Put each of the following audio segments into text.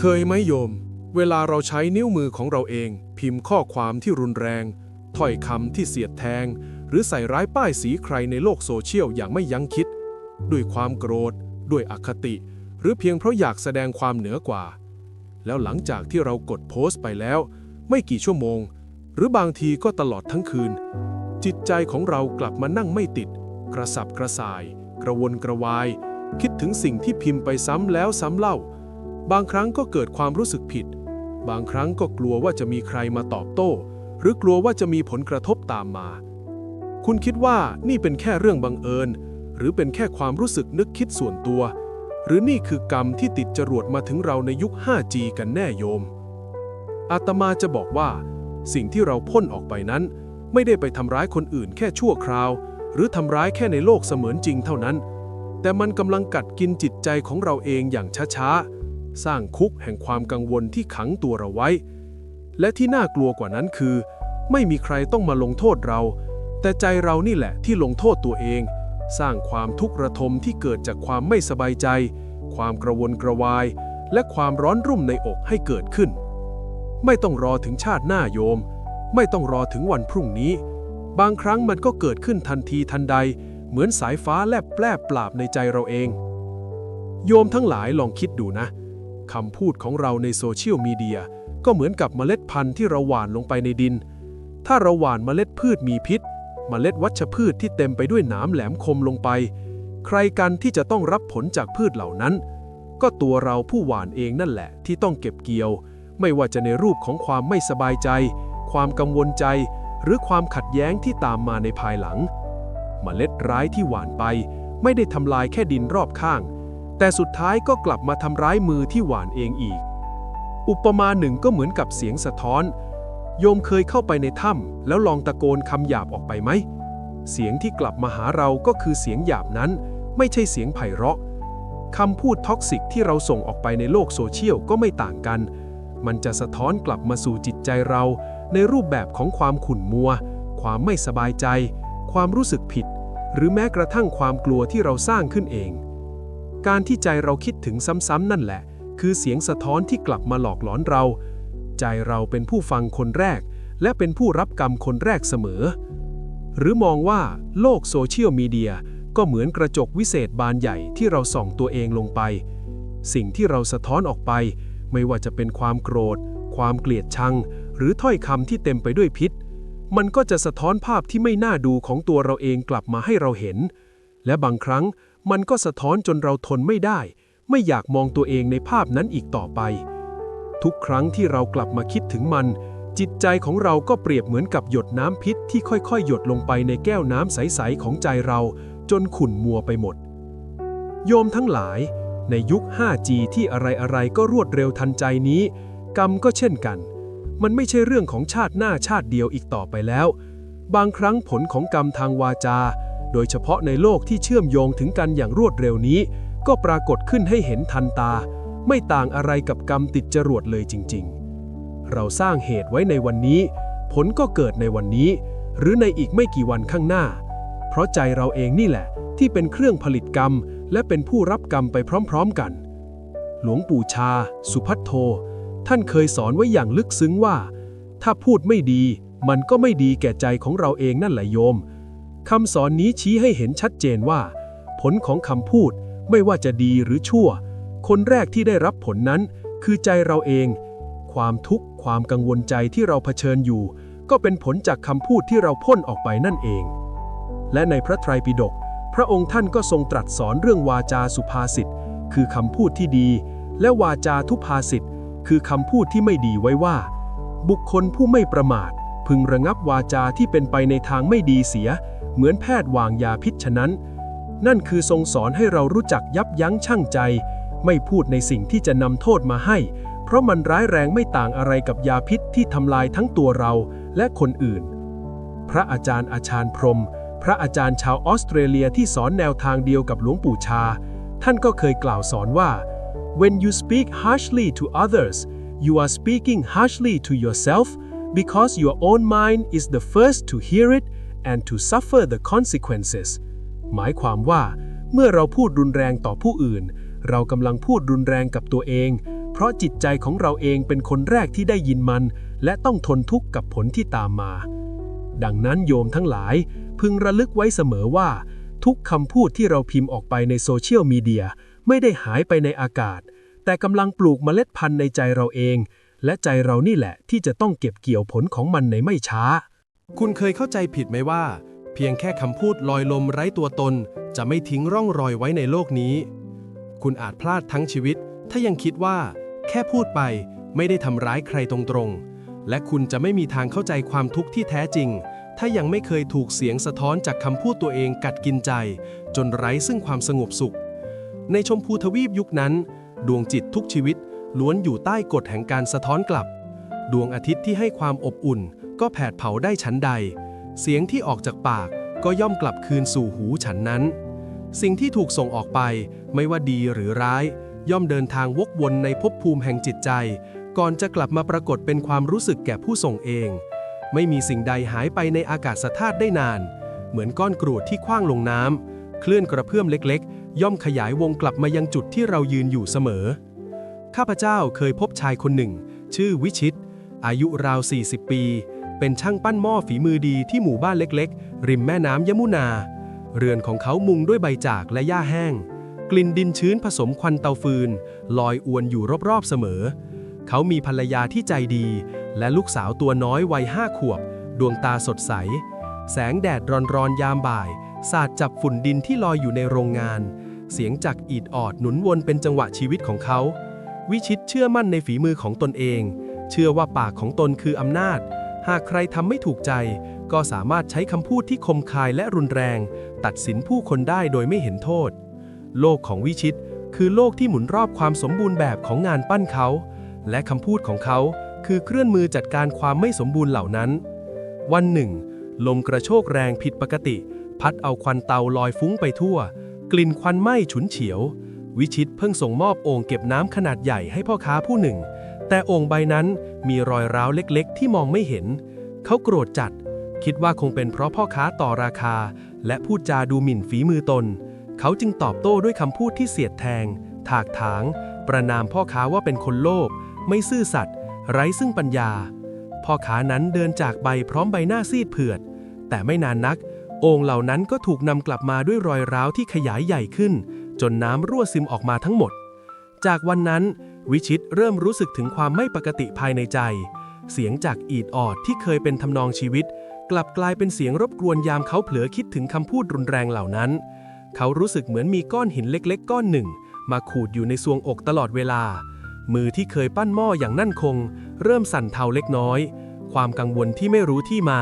เคยไหมโยม เวลาเราใช้นิ้วมือของเราเอง พิมพ์ข้อความที่รุนแรง ถ้อยคำที่เสียดแทง หรือใส่ร้ายป้ายสีใครในโลกโซเชียลอย่างไม่ยั้งคิด ด้วยความโกรธ ด้วยอคติ หรือเพียงเพราะอยากแสดงความเหนือกว่า แล้วหลังจากที่เรากดโพสต์ไปแล้ว ไม่กี่ชั่วโมง หรือบางทีก็ตลอดทั้งคืน จิตใจของเรากลับมานั่งไม่ติด กระสับกระส่าย กระวนกระวาย คิดถึงสิ่งที่พิมพ์ไปซ้ำแล้วซ้ำเล่า บางครั้งก็เกิดความรู้สึกผิด บางครั้งก็กลัวว่าจะมีใครมาตอบโต้ หรือกลัวว่าจะมีผลกระทบตามมา คุณคิดว่านี่เป็นแค่เรื่องบังเอิญ หรือเป็นแค่ความรู้สึกนึกคิดส่วนตัว หรือนี่คือกรรมที่ติดจรวดมาถึงเราในยุค 5G กันแน่โยม อาตมาจะบอกว่า สิ่งที่เราพ่นออกไปนั้น ไม่ได้ไปทำร้ายคนอื่นแค่ชั่วคราว หรือทำร้ายแค่ในโลกเสมือนจริงเท่านั้น แต่มันกำลังกัดกินจิตใจของเราเองอย่างช้าๆ สร้างคุกแห่งความกังวลที่ขังตัวเราไว้ และที่น่ากลัวกว่านั้นคือ ไม่มีใครต้องมาลงโทษเรา แต่ใจเรานี่แหละที่ลงโทษตัวเอง สร้างความทุกข์ระทมที่เกิดจากความไม่สบายใจ ความกระวนกระวาย และความร้อนรุ่มในอกให้เกิดขึ้น ไม่ต้องรอถึงชาติหน้าโยม ไม่ต้องรอถึงวันพรุ่งนี้ บางครั้งมันก็เกิดขึ้นทันทีทันใด เหมือนสายฟ้าแลบแปลบปราบในใจเราเองโยมทั้งหลายลองคิดดูนะ คำพูดของเราในโซเชียลมีเดียก็เหมือนกับเมล็ดพันธุ์ที่เราหว่านลงไปในดิน ถ้าเราหว่านเมล็ดพืชมีพิษ เมล็ดวัชพืชที่เต็มไปด้วยหนามแหลมคมลงไป ใครกันที่จะต้องรับผลจากพืชเหล่านั้น ก็ตัวเราผู้หว่านเองนั่นแหละ ที่ต้องเก็บเกี่ยว ไม่ว่าจะในรูปของความไม่สบายใจ ความกังวลใจ หรือความขัดแย้งที่ตามมาในภายหลัง เมล็ดร้ายที่หว่านไป ไม่ได้ทำลายแค่ดินรอบข้าง แต่สุดท้ายก็กลับมาทำร้ายมือที่หวานเองอีก อุปมาหนึ่งก็เหมือนกับเสียงสะท้อน โยมเคยเข้าไปในถ้ำแล้วลองตะโกนคำหยาบออกไปไหม เสียงที่กลับมาหาเราก็คือเสียงหยาบนั้น ไม่ใช่เสียงไพเราะคำพูดท็อกซิกที่เราส่งออกไปในโลกโซเชียลก็ไม่ต่างกัน มันจะสะท้อนกลับมาสู่จิตใจเรา ในรูปแบบของความขุ่นมัว ความไม่สบายใจ ความรู้สึกผิด หรือแม้กระทั่งความกลัวที่เราสร้างขึ้นเอง การที่ใจเราคิดถึงซ้ำๆนั่นแหละ คือเสียงสะท้อนที่กลับมาหลอกหลอนเรา ใจเราเป็นผู้ฟังคนแรก และเป็นผู้รับกรรมคนแรกเสมอ หรือมองว่าโลกโซเชียลมีเดียก็เหมือนกระจกวิเศษบานใหญ่ที่เราส่องตัวเองลงไป สิ่งที่เราสะท้อนออกไป ไม่ว่าจะเป็นความโกรธ ความเกลียดชัง หรือถ้อยคำที่เต็มไปด้วยพิษ มันก็จะสะท้อนภาพที่ไม่น่าดูของตัวเราเองกลับมาให้เราเห็น และบางครั้ง มันก็สะท้อนจนเราทนไม่ได้ ไม่อยากมองตัวเองในภาพนั้นอีกต่อไป ทุกครั้งที่เรากลับมาคิดถึงมัน จิตใจของเราก็เปรียบเหมือนกับหยดน้ำพิษที่ค่อยๆ หยดลงไปในแก้วน้ำใสๆของใจเรา จนขุ่นมัวไปหมด โยมทั้งหลาย ในยุค 5G ที่อะไรๆก็รวดเร็วทันใจนี้ กรรมก็เช่นกัน มันไม่ใช่เรื่องของชาติหน้าชาติเดียวอีกต่อไปแล้ว บางครั้งผลของกรรมทางวาจา โดยเฉพาะในโลกที่เชื่อมโยงถึงกันอย่างรวดเร็วนี้ ก็ปรากฏขึ้นให้เห็นทันตา ไม่ต่างอะไรกับกรรมติดจรวดเลยจริง ๆ เราสร้างเหตุไว้ในวันนี้ ผลก็เกิดในวันนี้ หรือในอีกไม่กี่วันข้างหน้า เพราะใจเราเองนี่แหละ ที่เป็นเครื่องผลิตกรรม และเป็นผู้รับกรรมไปพร้อมๆกัน หลวงปู่ชา สุพัทโท ท่านเคยสอนไว้อย่างลึกซึ้งว่า ถ้าพูดไม่ดี มันก็ไม่ดีแก่ใจของเราเองนั่นแหละโยม คำสอนนี้ชี้ให้เห็นชัดเจนว่า ผลของคำพูดไม่ว่าจะดีหรือชั่ว คนแรกที่ได้รับผลนั้น คือใจเราเอง ความทุกข์ความกังวลใจที่เราเผชิญอยู่ ก็เป็นผลจากคำพูดที่เราพ่นออกไปนั่นเอง และในพระไตรปิฎกพระองค์ท่านก็ทรงตรัสสอนเรื่องวาจาสุภาษิตคือคำพูดที่ดี และวาจาทุภาษิตคือคำพูดที่ไม่ดีไว้ว่า บุคคลผู้ไม่ประมาท พึงระงับวาจาที่เป็นไปในทางไม่ดีเสีย เหมือนแพทย์วางยาพิษฉะนั้น นั่นคือทรงสอนให้เรารู้จักยับยั้งชั่งใจ ไม่พูดในสิ่งที่จะนำโทษมาให้ เพราะมันร้ายแรงไม่ต่างอะไรกับยาพิษที่ทำลายทั้งตัวเราและคนอื่น พระอาจารย์อาชาญพรหมพระอาจารย์ชาวออสเตรเลียที่สอนแนวทางเดียวกับหลวงปู่ชา ท่านก็เคยกล่าวสอนว่า when you speak harshly to others you are speaking harshly to yourself because your own mind is the first to hear it and to suffer the consequences หมายความว่า เมื่อเราพูดรุนแรงต่อผู้อื่น เรากำลังพูดรุนแรงกับตัวเองเพเพราะจิตใจของเราเองเป็นคนแรกที่ได้ยินมัน และต้องทนทุกข์กับผลที่ตามมา ดังนั้นโยมทั้งหลาย พึงระลึกไว้เสมอว่า ทุกคำพูดที่เราพิมพ์ออกไปในโซเชียลมีเดียไม่ได้หายไปในอากาศ แต่กำลังปลูกเมล็ดพันธุ์ในใจเราเอง และใจเรานี่แหละที่จะต้องเก็บเกี่ยวผลของมันในไม่ช้า คุณเคยเข้าใจผิดไหมว่า เพียงแค่คำพูดลอยลมไร้ตัวตน จะไม่ทิ้งร่องรอยไว้ในโลกนี้ คุณอาจพลาดทั้งชีวิต ถ้ายังคิดว่า แค่พูดไปไม่ได้ทำร้ายใครตรงๆ และคุณจะไม่มีทางเข้าใจความทุกข์ที่แท้จริง ถ้ายังไม่เคยถูกเสียงสะท้อนจากคำพูดตัวเองกัดกินใจ จนไร้ซึ่งความสงบสุข ในชมพูทวีปยุคนั้น ดวงจิตทุกชีวิตล้วนอยู่ใต้กฎแห่งการสะท้อนกลับ ดวงอาทิตย์ที่ให้ความอบอุ่น ก็แผดเผาได้ชั้นใด เสียงที่ออกจากปากก็ย่อมกลับคืนสู่หูฉันนั้น สิ่งที่ถูกส่งออกไปไม่ว่าดีหรือร้าย ย่อมเดินทางวกวนในภพภูมิแห่งจิตใจ ก่อนจะกลับมาปรากฏเป็นความรู้สึกแก่ผู้ส่งเอง ไม่มีสิ่งใดหายไปในอากาศธาตุได้นาน เหมือนก้อนกรวดที่คว้างลงน้ำเคลื่อนกระเพื่อมเล็กๆ ย่อมขยายวงกลับมายังจุดที่เรายืนอยู่เสมอ ข้าพเจ้าเคยพบชายคนหนึ่ง ชื่อวิชิต อายุราว 40 ปี เป็นช่างปั้นหม้อฝีมือดีที่หมู่บ้านเล็กๆ ริมแม่น้ำยมุนา เรือนของเขามุงด้วยใบจากและหญ้าแห้ง กลิ่นดินชื้นผสมควันเตาฟืน ลอยอวนอยู่รอบๆเสมอ เขามีภรรยาที่ใจดี และลูกสาวตัวน้อยวัยห้าขวบ ดวงตาสดใส แสงแดดร้อนๆยามบ่าย สาดจับฝุ่นดินที่ลอยอยู่ในโรงงาน เสียงจักอีดออดหนุนวนเป็นจังหวะชีวิตของเขา วิชิตเชื่อมั่นในฝีมือของตนเอง เชื่อว่าปากของตนคืออำนาจ หากใครทำไม่ถูกใจ ก็สามารถใช้คำพูดที่คมคายและรุนแรง ตัดสินผู้คนได้โดยไม่เห็นโทษ โลกของวิชิต คือโลกที่หมุนรอบความสมบูรณ์แบบของงานปั้นเขา และคำพูดของเขาคือเครื่องมือจัดการความไม่สมบูรณ์เหล่านั้น วันหนึ่ง ลมกระโชกแรงผิดปกติ พัดเอาควันเตาลอยฟุ้งไปทั่ว กลิ่นควันไหม้ฉุนเฉียว วิชิตเพิ่งส่งมอบโอ่งเก็บน้ำขนาดใหญ่ให้พ่อค้าผู้หนึ่ง แต่โอ่งใบนั้นมีรอยร้าวเล็กๆ ที่มองไม่เห็น เขาโกรธจัด คิดว่าคงเป็นเพราะพ่อค้าต่อราคา และพูดจาดูหมิ่นฝีมือตน เขาจึงตอบโต้ด้วยคำพูดที่เสียดแทง ถากถาง ประนามพ่อค้าว่าเป็นคนโลภไม่ซื่อสัตย์ไร้ซึ่งปัญญา พ่อค้านั้นเดินจากไปพร้อมใบหน้าซีดเผือด แต่ไม่นานนัก โอ่งเหล่านั้นก็ถูกนำกลับมาด้วยรอยร้าวที่ขยายใหญ่ขึ้น จนน้ำรั่วซึมออกมาทั้งหมด จากวันนั้น วิชิตเริ่มรู้สึกถึงความไม่ปกติภายในใจ เสียงจากอีดออดที่เคยเป็นทำนองชีวิต กลับกลายเป็นเสียงรบกวนยามเขาเผลอคิดถึงคำพูดรุนแรงเหล่านั้น เขารู้สึกเหมือนมีก้อนหินเล็กๆ ก้อนหนึ่ง มาขูดอยู่ในซวงอกตลอดเวลา มือที่เคยปั้นหม้ออย่างนั่นคง เริ่มสั่นเทาเล็กน้อย ความกังวลที่ไม่รู้ที่มา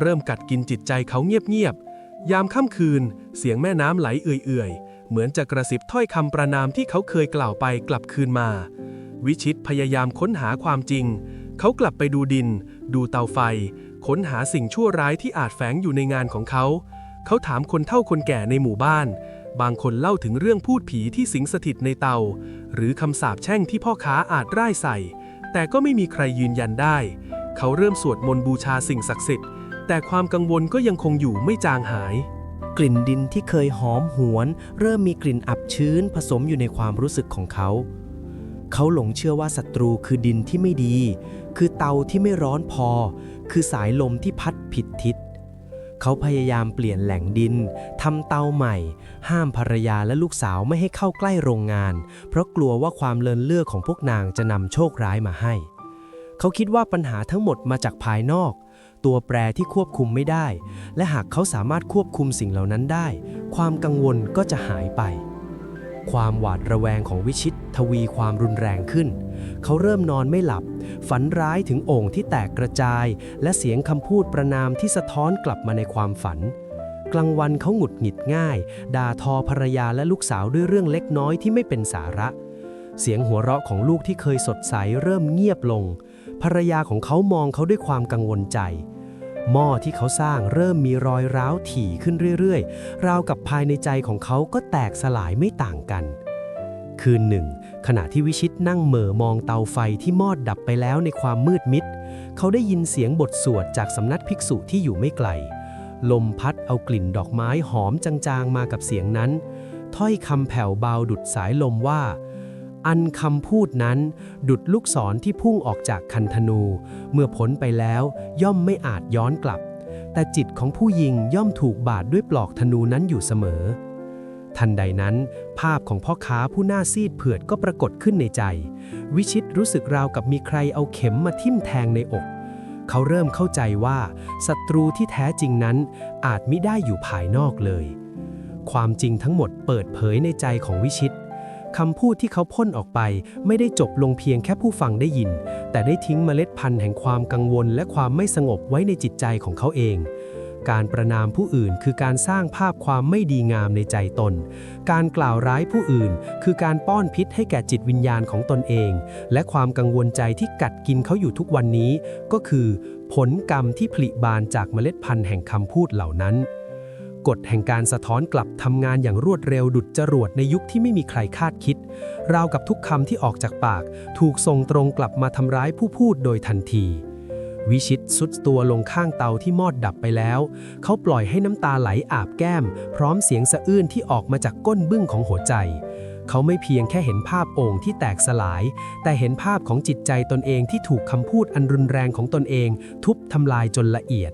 เริ่มกัดกินจิตใจเขาเงียบๆยามค่ำคืน เสียงแม่น้ำไหลเอื่อยๆ เหมือนจะกระซิบถ้อยคำประนามที่เขาเคยกล่าวไปกลับคืนมา วิชิตพยายามค้นหาความจริง เขากลับไปดูดิน ดูเตาไฟ ค้นหาสิ่งชั่วร้ายที่อาจแฝงอยู่ในงานของเขา เขาถามคนเฒ่าคนแก่ในหมู่บ้าน บางคนเล่าถึงเรื่องพูดผีที่สิงสถิตในเตา หรือคำสาปแช่งที่พ่อค้าอาจร่ายใส่ แต่ก็ไม่มีใครยืนยันได้ เขาเริ่มสวดมนต์บูชาสิ่งศักดิ์สิทธิ์ แต่ความกังวลก็ยังคงอยู่ไม่จางหาย กลิ่นดินที่เคยหอมหวน เริ่มมีกลิ่นอับชื้นผสมอยู่ในความรู้สึกของเขา เขาหลงเชื่อว่าศัตรูคือดินที่ไม่ดี คือเตาที่ไม่ร้อนพอ คือสายลมที่พัดผิดทิศ เขาพยายามเปลี่ยนแหล่งดินทำเตาใหม่ ห้ามภรรยาและลูกสาวไม่ให้เข้าใกล้โรงงาน เพราะกลัวว่าความเลินเล่อของพวกนางจะนำโชคร้ายมาให้ เขาคิดว่าปัญหาทั้งหมดมาจากภายนอก ตัวแปรที่ควบคุมไม่ได้ และหากเขาสามารถควบคุมสิ่งเหล่านั้นได้ ความกังวลก็จะหายไป ความหวาดระแวงของวิชิตทวีความรุนแรงขึ้น เขาเริ่มนอนไม่หลับ ฝันร้ายถึงโอ่งที่แตกกระจาย และเสียงคำพูดประนามที่สะท้อนกลับมาในความฝันกลางวันเขาหงุดหงิดง่าย ด่าทอภรรยาและลูกสาวด้วยเรื่องเล็กน้อยที่ไม่เป็นสาระ เสียงหัวเราะของลูกที่เคยสดใสเริ่มเงียบลง ภรรยาของเขามองเขาด้วยความกังวลใจ หม้อที่เขาสร้างเริ่มมีรอยร้าวถี่ขึ้นเรื่อยๆ ราวกับภายในใจของเขาก็แตกสลายไม่ต่างกัน คืนหนึ่ง ขณะที่วิชิตนั่งเหม่อมองเตาไฟที่มอดดับไปแล้วในความมืดมิด เขาได้ยินเสียงบทสวดจากสำนักภิกษุที่อยู่ไม่ไกล ลมพัดเอากลิ่นดอกไม้หอมจางๆมากับเสียงนั้น ถ้อยคำแผ่วเบาดุดสายลมว่า อันคำพูดนั้น ดุดลูกศรที่พุ่งออกจากคันธนู เมื่อพ้นไปแล้วย่อมไม่อาจย้อนกลับ แต่จิตของผู้ยิงย่อมถูกบาดด้วยปลอกธนูนั้นอยู่เสมอ ทันใดนั้น ภาพของพ่อค้าผู้หน้าซีดเผือดก็ปรากฏขึ้นในใจ วิชิตรู้สึกราวกับมีใครเอาเข็มมาทิ่มแทงในอก เขาเริ่มเข้าใจว่าศัตรูที่แท้จริงนั้นอาจมิได้อยู่ภายนอกเลย ความจริงทั้งหมดเปิดเผยในใจของวิชิต คำพูดที่เขาพ่นออกไป ไม่ได้จบลงเพียงแค่ผู้ฟังได้ยิน แต่ได้ทิ้งเมล็ดพันธุ์แห่งความกังวลและความไม่สงบไว้ในจิตใจของเขาเอง การประนามผู้อื่นคือการสร้างภาพความไม่ดีงามในใจตน การกล่าวร้ายผู้อื่น คือการป้อนพิษให้แก่จิตวิญญาณของตนเอง และความกังวลใจที่กัดกินเขาอยู่ทุกวันนี้ ก็คือ ผลกรรมที่ผลิบานจากเมล็ดพันธุ์แห่งคำพูดเหล่านั้น กฎแห่งการสะท้อนกลับทำงานอย่างรวดเร็วดุดจรวดในยุคที่ไม่มีใครคาดคิด ราวกับทุกคำที่ออกจากปาก ถูกส่งตรงกลับมาทำร้ายผู้พูดโดยทันที วิชิตสุดตัวลงข้างเตาที่มอดดับไปแล้ว เขาปล่อยให้น้ำตาไหลอาบแก้ม พร้อมเสียงสะอื้นที่ออกมาจากก้นบึ้งของหัวใจเขาไม่เพียงแค่เห็นภาพโอ่งที่แตกสลาย แต่เห็นภาพของจิตใจตนเองที่ถูกคำพูดอันรุนแรงของตนเอง ทุบทำลายจนละเอียด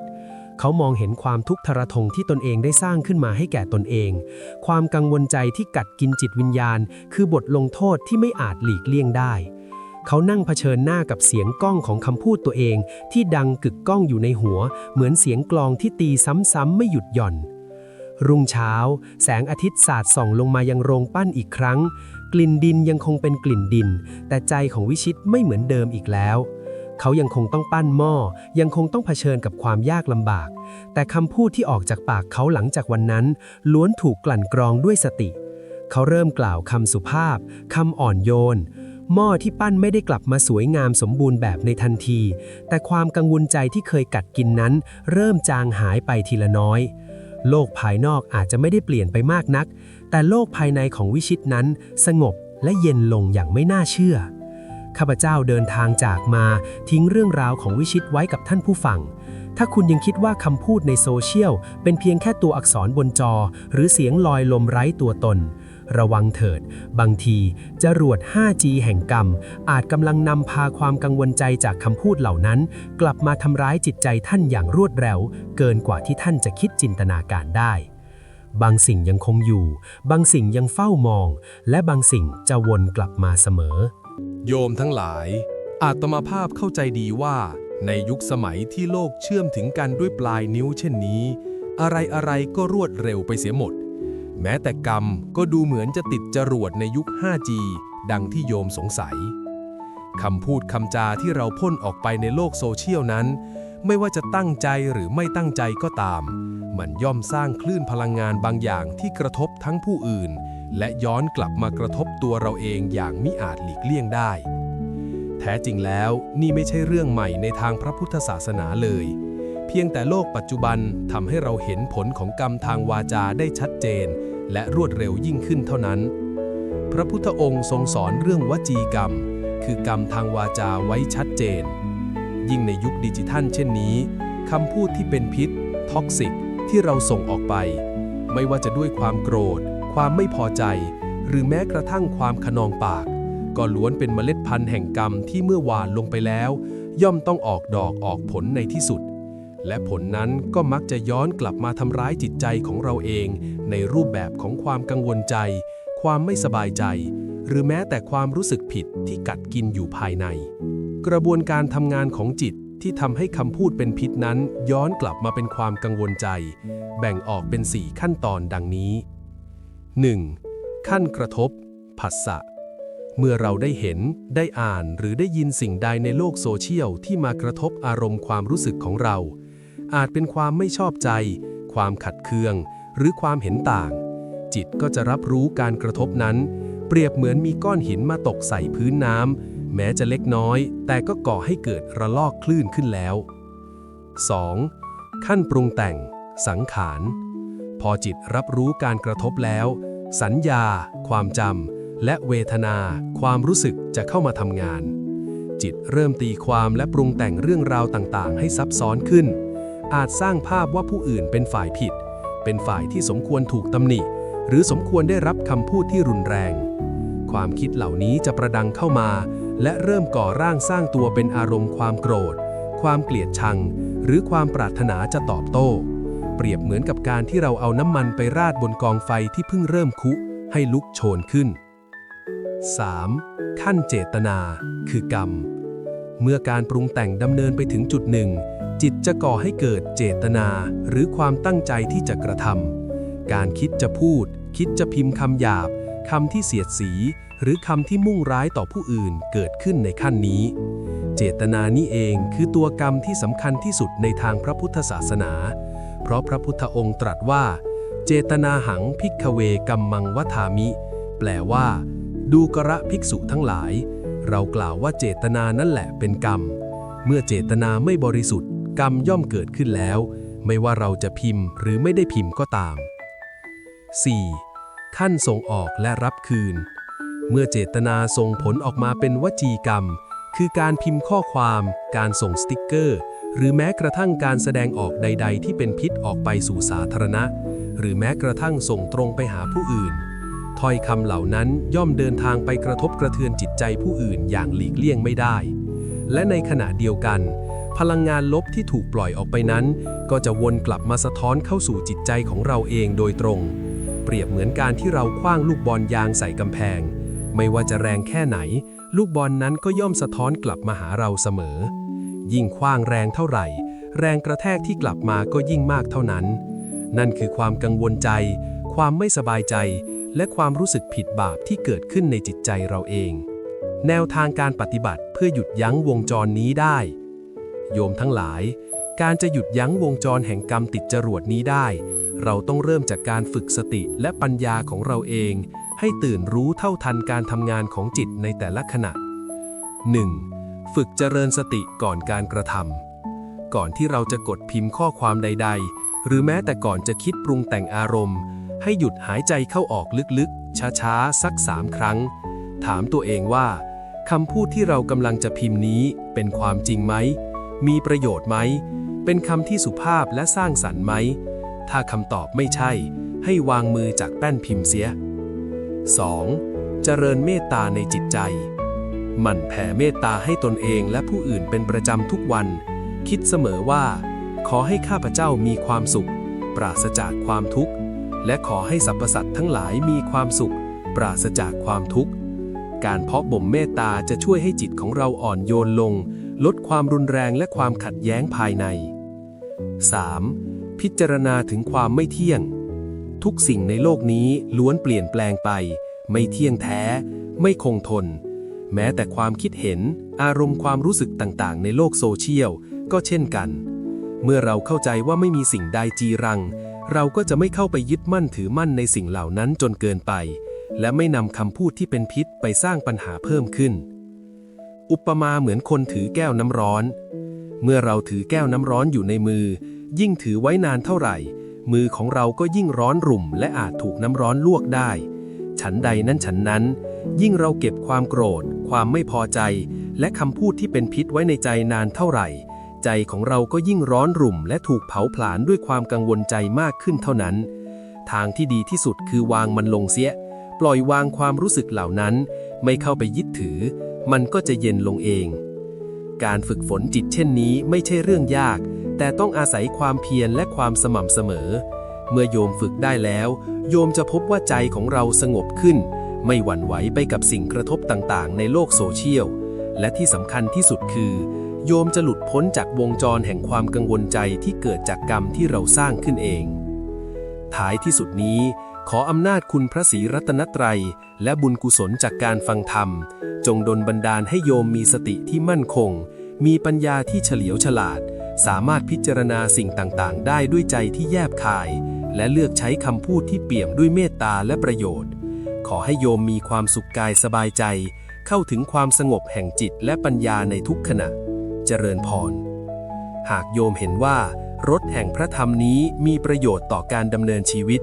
เขามองเห็นความทุกข์ทรทงที่ตนเองได้สร้างขึ้นมาให้แก่ตนเอง ความกังวลใจที่กัดกินจิตวิญญาณ คือบทลงโทษที่ไม่อาจหลีกเลี่ยงได้ เขานั่งเผชิญหน้ากับเสียงก้องของคำพูดตัวเอง ที่ดังกึกก้องอยู่ในหัว เหมือนเสียงกลองที่ตีซ้ำๆไม่หยุดหย่อน รุ่งเช้า แสงอาทิตย์สาดส่องลงมายังโรงปั้นอีกครั้ง กลิ่นดินยังคงเป็นกลิ่นดิน แต่ใจของวิชิตไม่เหมือนเดิมอีกแล้ว เขายังคงต้องปั้นหม้อ ยังคงต้องเผชิญกับความยากลำบาก แต่คำพูดที่ออกจากปากเขาหลังจากวันนั้น ล้วนถูกกลั่นกรองด้วยสติ เขาเริ่มกล่าวคำสุภาพคำอ่อนโยน หม้อที่ปั้นไม่ได้กลับมาสวยงามสมบูรณ์แบบในทันที แต่ความกังวลใจที่เคยกัดกินนั้น เริ่มจางหายไปทีละน้อย โลกภายนอกอาจจะไม่ได้เปลี่ยนไปมากนัก แต่โลกภายในของวิชิตนั้น สงบและเย็นลงอย่างไม่น่าเชื่อ ข้าพเจ้าเดินทางจากมาทิ้งเรื่องราวของวิชิตไว้กับท่านผู้ฟัง ถ้าคุณยังคิดว่าคำพูดในโซเชียล เป็นเพียงแค่ตัวอักษรบนจอ หรือเสียงลอยลมไร้ตัวตน ระวังเถิด บางทีจรวด 5G แห่งกรรม อาจกำลังนำพาความกังวลใจจากคำพูดเหล่านั้น กลับมาทำร้ายจิตใจท่านอย่างรวดเร็ว เกินกว่าที่ท่านจะคิดจินตนาการได้บางสิ่งยังคงอยู่ บางสิ่งยังเฝ้ามอง และบางสิ่งจะวนกลับมาเสมอ โยมทั้งหลาย อาตมาภาพเข้าใจดีว่า ในยุคสมัยที่โลกเชื่อมถึงกันด้วยปลายนิ้วเช่นนี้อะไรอะไรๆก็รวดเร็วไปเสียหมด แม้แต่กรรมก็ดูเหมือนจะติดจรวดในยุค 5G ดังที่โยมสงสัยคำพูดคำจาที่เราพ่นออกไปในโลกโซเชียลนั้น ไม่ว่าจะตั้งใจหรือไม่ตั้งใจก็ตาม มันย่อมสร้างคลื่นพลังงานบางอย่างที่กระทบทั้งผู้อื่น และย้อนกลับมากระทบตัวเราเองอย่างมิอาจหลีกเลี่ยงได้ แท้จริงแล้วนี่ไม่ใช่เรื่องใหม่ในทางพระพุทธศาสนาเลย เพียงแต่โลกปัจจุบันทำให้เราเห็นผลของกรรมทางวาจาได้ชัดเจน และรวดเร็วยิ่งขึ้นเท่านั้น พระพุทธองค์ทรงสอนเรื่องวจีกรรม คือกรรมทางวาจาไว้ชัดเจน ยิ่งในยุคดิจิทัล เช่นนี้คำพูดที่เป็นพิษท็อกซิกที่เราส่งออกไป ไม่ว่าจะด้วยความโกรธ ความไม่พอใจ หรือแม้กระทั่งความขนองปาก ก็ล้วนเป็นเมล็ดพันธุ์แห่งกรรมที่เมื่อหวานลงไปแล้ว ย่อมต้องออกดอกออกผลในที่สุด และผลนั้นก็มักจะย้อนกลับมาทำร้ายจิตใจของเราเอง ในรูปแบบของความกังวลใจ ความไม่สบายใจ หรือแม้แต่ความรู้สึกผิดที่กัดกินอยู่ภายใน กระบวนการทำงานของจิตที่ทำให้คำพูดเป็นพิษนั้นย้อนกลับมาเป็นความกังวลใจ แบ่งออกเป็น 4 ขั้นตอนดังนี้ 1. ขั้นกระทบ ผัสสะ เมื่อเราได้เห็น ได้อ่าน หรือได้ยินสิ่งใดในโลกโซเชียลที่มากระทบอารมณ์ความรู้สึกของเรา อาจเป็นความไม่ชอบใจ ความขัดเคือง หรือความเห็นต่าง จิตก็จะรับรู้การกระทบนั้น เปรียบเหมือนมีก้อนหินมาตกใส่พื้นน้ำแม้จะเล็กน้อย แต่ก็ก่อให้เกิดระลอกคลื่นขึ้นแล้ว 2. ขั้นปรุงแต่ง สังขาร พอจิตรับรู้การกระทบแล้ว สัญญา ความจำ และเวทนา ความรู้สึกจะเข้ามาทำงาน จิตเริ่มตีความและปรุงแต่งเรื่องราวต่างๆ ให้ซับซ้อนขึ้น อาจสร้างภาพว่าผู้อื่นเป็นฝ่ายผิด เป็นฝ่ายที่สมควรถูกตำหนิ หรือสมควรได้รับคำพูดที่รุนแรง ความคิดเหล่านี้จะประดังเข้ามา และเริ่มก่อร่างสร้างตัวเป็นอารมณ์ความโกรธ ความเกลียดชัง หรือความปรารถนาจะตอบโต้ เปรียบเหมือนกับการที่เราเอาน้ำมันไปราดบนกองไฟที่เพิ่งเริ่มคุ ให้ลุกโชนขึ้น 3. ขั้นเจตนา คือกรรม เมื่อการปรุงแต่งดำเนินไปถึงจุดหนึ่ง จิตจะก่อให้เกิดเจตนาหรือความตั้งใจที่จะกระทำการคิดจะพูด คิดจะพิมพ์คำหยาบคำที่เสียดสี หรือคำที่มุ่งร้ายต่อผู้อื่นเกิดขึ้นในขั้นนี้ เจตนานี้เองคือตัวกรรมที่สำคัญที่สุดในทางพระพุทธศาสนา เพราะพระพุทธองค์ตรัสว่า เจตนาหังพิกเวกัมมังวัฏามิ แปลว่า ดูกระภิกษุทั้งหลาย เรากล่าวว่าเจตนานั่นแหละเป็นกรรม เมื่อเจตนาไม่บริสุทธิ์ กรรมย่อมเกิดขึ้นแล้ว ไม่ว่าเราจะพิมพ์หรือไม่ได้พิมพ์ก็ตาม 4. ขั้นส่งออกและรับคืน เมื่อเจตนาส่งผลออกมาเป็นวจีกรรม คือการพิมพ์ข้อความ การส่งสติกเกอร์ หรือแม้กระทั่งการแสดงออกใด ๆ ที่เป็นพิษออกไปสู่สาธารณะ หรือแม้กระทั่งส่งตรงไปหาผู้อื่น ถ้อยคำเหล่านั้นย่อมเดินทางไปกระทบกระเทือนจิตใจผู้อื่นอย่างหลีกเลี่ยงไม่ได้ และในขณะเดียวกัน พลังงานลบที่ถูกปล่อยออกไปนั้น ก็จะวนกลับมาสะท้อนเข้าสู่จิตใจของเราเองโดยตรง เปรียบเหมือนการที่เราคว้างลูกบอลยางใส่กำแพง ไม่ว่าจะแรงแค่ไหน ลูกบอลนั้นก็ย่อมสะท้อนกลับมาหาเราเสมอ ยิ่งคว้างแรงเท่าไหร่ แรงกระแทกที่กลับมาก็ยิ่งมากเท่านั้น นั่นคือความกังวลใจ ความไม่สบายใจ และความรู้สึกผิดบาปที่เกิดขึ้นในจิตใจเราเอง แนวทางการปฏิบัติเพื่อหยุดยั้งวงจรนี้ได้ โยมทั้งหลาย การจะหยุดยั้งวงจรแห่งกรรมติดจรวดนี้ได้ เราต้องเริ่มจากการฝึกสติและปัญญาของเราเอง ให้ตื่นรู้เท่าทันการทำงานของจิตในแต่ละขณะ 1. ฝึกเจริญสติก่อนการกระทำก่อนที่เราจะกดพิมพ์ข้อความใด ๆ หรือแม้แต่ก่อนจะคิดปรุงแต่งอารมณ์ ให้หยุดหายใจเข้าออกลึกๆ ช้าๆ สักสามครั้ง ถามตัวเองว่าคำพูดที่เรากำลังจะพิมพ์นี้เป็นความจริงไหม มีประโยชน์ไหม เป็นคำที่สุภาพและสร้างสรรค์ไหม ถ้าคำตอบไม่ใช่ ให้วางมือจากแป้นพิมพ์เสีย 2. เจริญเมตตาในจิตใจ หมั่นแผ่เมตตาให้ตนเองและผู้อื่นเป็นประจำทุกวัน คิดเสมอว่า ขอให้ข้าพเจ้ามีความสุข ปราศจากความทุกข์ และขอให้สรรพสัตว์ทั้งหลายมีความสุข ปราศจากความทุกข์ การเพาะบ่มเมตตาจะช่วยให้จิตของเราอ่อนโยนลง ลดความรุนแรงและความขัดแย้งภายใน 3. พิจารณาถึงความไม่เที่ยง ทุกสิ่งในโลกนี้ล้วนเปลี่ยนแปลงไป ไม่เที่ยงแท้ ไม่คงทน แม้แต่ความคิดเห็น อารมณ์ความรู้สึกต่างๆ ในโลกโซเชียล ก็เช่นกัน เมื่อเราเข้าใจว่าไม่มีสิ่งใดจีรัง เราก็จะไม่เข้าไปยึดมั่นถือมั่นในสิ่งเหล่านั้นจนเกินไป และไม่นำคำพูดที่เป็นพิษไปสร้างปัญหาเพิ่มขึ้น อุปมาเหมือนคนถือแก้วน้ำร้อน เมื่อเราถือแก้วน้ำร้อนอยู่ในมือ ยิ่งถือไว้นานเท่าไหร่ มือของเราก็ยิ่งร้อนรุ่ม และอาจถูกน้ำร้อนลวกได้ ฉันใดนั้นฉันนั้น ยิ่งเราเก็บความโกรธ ความไม่พอใจ และคำพูดที่เป็นพิษไว้ในใจนานเท่าไหร่ ใจของเราก็ยิ่งร้อนรุ่ม และถูกเผาผลาญด้วยความกังวลใจมากขึ้นเท่านั้น ทางที่ดีที่สุดคือวางมันลงเสีย ปล่อยวางความรู้สึกเหล่านั้น ไม่เข้าไปยึดถือ มันก็จะเย็นลงเอง การฝึกฝนจิตเช่นนี้ไม่ใช่เรื่องยาก แต่ต้องอาศัยความเพียรและความสม่ำเสมอ เมื่อโยมฝึกได้แล้ว โยมจะพบว่าใจของเราสงบขึ้น ไม่หวั่นไหวไปกับสิ่งกระทบต่างๆ ในโลกโซเชียล และที่สำคัญที่สุดคือ โยมจะหลุดพ้นจากวงจรแห่งความกังวลใจที่เกิดจากกรรมที่เราสร้างขึ้นเอง ท้ายที่สุดนี้ ขออำนาจคุณพระศรีรัตนตรัย และบุญกุศลจากการฟังธรรม จงดลบันดาลให้โยมมีสติที่มั่นคง มีปัญญาที่เฉลียวฉลาด สามารถพิจารณาสิ่งต่างๆ ได้ด้วยใจที่แยบคาย และเลือกใช้คำพูดที่เปี่ยมด้วยเมตตาและประโยชน์ ขอให้โยมมีความสุขกายสบายใจ เข้าถึงความสงบแห่งจิตและปัญญาในทุกขณะ เจริญพร หากโยมเห็นว่ารถแห่งพระธรรมนี้มีประโยชน์ต่อการดำเนินชีวิต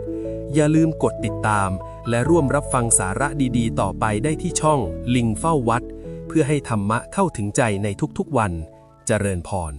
อย่าลืมกดติดตาม และร่วมรับฟังสาระดีๆ ต่อไปได้ที่ช่องลิงเฝ้าวัด เพื่อให้ธรรมะเข้าถึงใจในทุกๆวัน เจริญพร